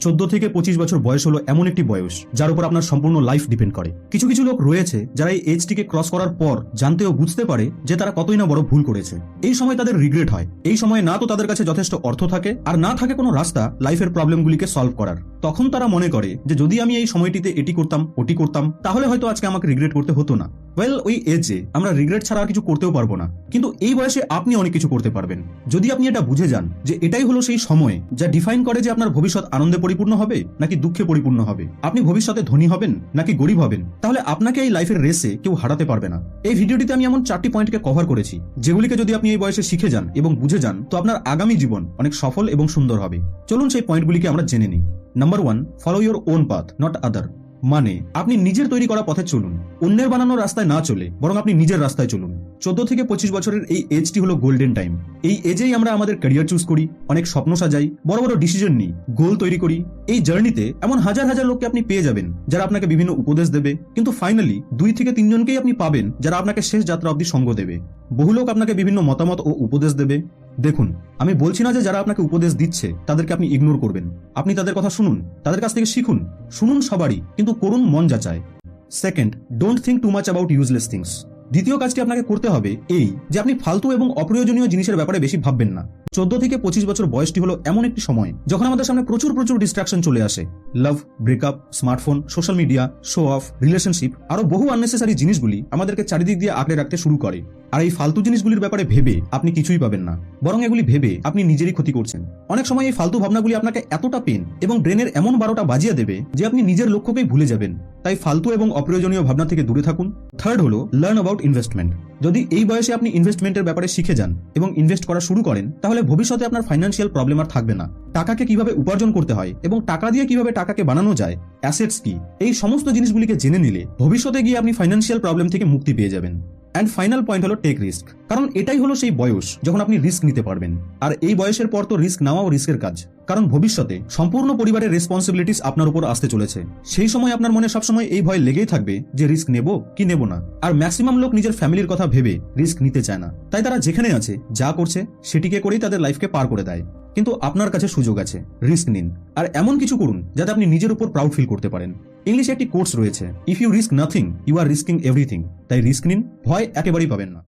চোদ্দ থেকে পঁচিশ বছর বয়স হলো এমন একটি বয়স, যার উপর আপনার সম্পূর্ণ লাইফ ডিপেন্ড করে। কিছু কিছু লোক রয়েছে যারা এই এজটিকে ক্রস করার পর জানতেও বুঝতে পারে যে তারা কতই না বড় ভুল করেছে। এই সময় তাদের রিগ্রেট হয়। এই সময় না তো তাদের কাছে যথেষ্ট অর্থ থাকে, আর না থাকে কোনো রাস্তা লাইফের প্রবলেমগুলিকে সলভ করার। তখন তারা মনে করে যে যদি আমি এই সময়টিতে এটি করতাম, ওটি করতাম, তাহলে হয়তো আজকে আমাকে রিগ্রেট করতে হতো না। ওয়েল ওই এজে আমরা রিগ্রেট ছাড়া আর কিছু করতেও পারব না। কিন্তু এই বয়সে আপনি অনেক কিছু করতে পারবেন। যদি আপনি এটা বুঝে যান যে এটাই হলো সেই সময় যা ডিফাইন করে যে আপনার ভবিষ্যৎ আনন্দে পরিপূর্ণ হবে, নাকি দুঃখে পরিপূর্ণ হবে। আপনি ভবিষ্যতে ধনী হবেন, নাকি গরিব হবেন? তাহলে আপনাকে এই লাইফের রেসে কেউ হারাতে পারবে না। এই ভিডিওটিতে আমি এমন চারটি পয়েন্টকে কভার করেছি, যেগুলিকে যদি আপনি এই বয়সে শিখে যান এবং বুঝে যান, তো আপনার আগামী জীবন অনেক সফল এবং সুন্দর হবে। চলুন সেই পয়েন্টগুলিকে আমরা জেনে নিই। Number one follow your own path not other মানে আপনি নিজের তৈরি করা পথে চলুন। অন্যের বানানো রাস্তায় না চলে, বরং আপনি নিজের রাস্তায় চলুন। চোদ্দ থেকে পঁচিশ বছরের এই এজটি হলো গোল্ডেন টাইম এই এজেই আমরা আমাদের ক্যারিয়ার চুজ করি, অনেক স্বপ্ন সাজাই, বড় বড় ডিসিশন নিই গোল তৈরি করি। এই জার্নিতে এমন হাজার হাজার লোককে আপনি পেয়ে যাবেন, যারা আপনাকে বিভিন্ন উপদেশ দেবে। কিন্তু ফাইনালি দুই থেকে তিনজনকেই আপনি পাবেন, যারা আপনাকে শেষ যাত্রা অবধি সঙ্গ দেবে। বহু লোক আপনাকে বিভিন্ন মতামত ও উপদেশ দেবে। দেখুন, আমি বলছি না যে যারা আপনাকে উপদেশ দিচ্ছে, তাদেরকে আপনি ইগনোর করবেন। আপনি তাদের কথা শুনুন, তাদের কাছ থেকে শিখুন। শুনুন সবারই, কিন্তু করুন মন যাচায় second don't think too much about useless things দ্বিতীয় কাজটি আপনাকে করতে হবে এই, যে আপনি ফালতু এবং অপ্রয়োজনীয় জিনিসের ব্যাপারে বেশি ভাববেন না। চোদ্দ থেকে পঁচিশ বছর বয়সটি হলো এমন একটি সময় যখন আমাদের সামনে প্রচুর প্রচুর ডিস্ট্রাকশন চলে আসে। Love breakup smartphone social media show off relationship আরও বহু আননেসেসারি জিনিসগুলি আমাদেরকে চারিদিক দিয়ে আঁকড়ে রাখতে শুরু করে। আর এই ফালতু জিনিসগুলির ব্যাপারে ভেবে আপনি কিছুই পাবেন না। বরং এগুলি ভেবে আপনি নিজেরই ক্ষতি করছেন। অনেক সময় এই ফালতু ভাবনাগুলি আপনাকে এতটা পেন এবং ব্রেনের এমন বারোটা বাজিয়ে দেবে যে আপনি নিজের লক্ষ্যকেই ভুলে যাবেন। তাই ফালতু এবং অপ্রয়োজনীয় ভাবনা থেকে দূরে থাকুন। থার্ড হলো লার্ন অ্যাবাউট ইনভেস্টমেন্ট যদি এই বয়সে আপনি ইনভেস্টমেন্টের ব্যাপারে শিখে যান এবং ইনভেস্ট করা শুরু করেন, তাহলে ভবিষ্যতে আপনার ফাইন্যান্সিয়াল প্রবলেম আর থাকবে না। টাকাকে কীভাবে উপার্জন করতে হয় এবং টাকা দিয়ে কীভাবে টাকাকে বানানো যায় অ্যাসেটস কি, এই সমস্ত জিনিসগুলিকে জেনে নিলে ভবিষ্যতে গিয়ে আপনি ফাইন্যান্সিয়াল প্রবলেম থেকে মুক্তি পেয়ে যাবেন। অ্যান্ড ফাইনাল পয়েন্ট হলো টেক রিস্ক কারণ এটাই হলো সেই বয়স যখন আপনি রিস্ক নিতে পারবেন। আর এই বয়সের পর তো রিস্ক নেওয়াও রিস্কের কাজ। কারণ ভবিষ্যতে সম্পূর্ণ পরিবারের রেসপন্সিবিলিটিস আপনার উপর আসতে চলেছে। সেই সময় আপনার মনে সবসময় এই ভয় লেগেই থাকবে যে রিস্ক নেব কি নেব না। আর ম্যাক্সিমাম লোক নিজের ফ্যামিলির কথা ভেবে রিস্ক নিতে চায় না। তাই তারা যেখানে আছে, যা করছে, সেটিকে করেই তাদের লাইফকে পার করে দেয়। কিন্তু আপনার কাছে সুযোগ আছে রিস্ক নিন। আর এমন কিছু করুন, যাতে আপনি নিজের উপর প্রাউড ফিল করতে পারেন। ইংলিশে একটি কোর্স রয়েছে if you risk nothing you are risking everything তাই রিস্ক নিন, ভয় একেবারেই পাবেন না।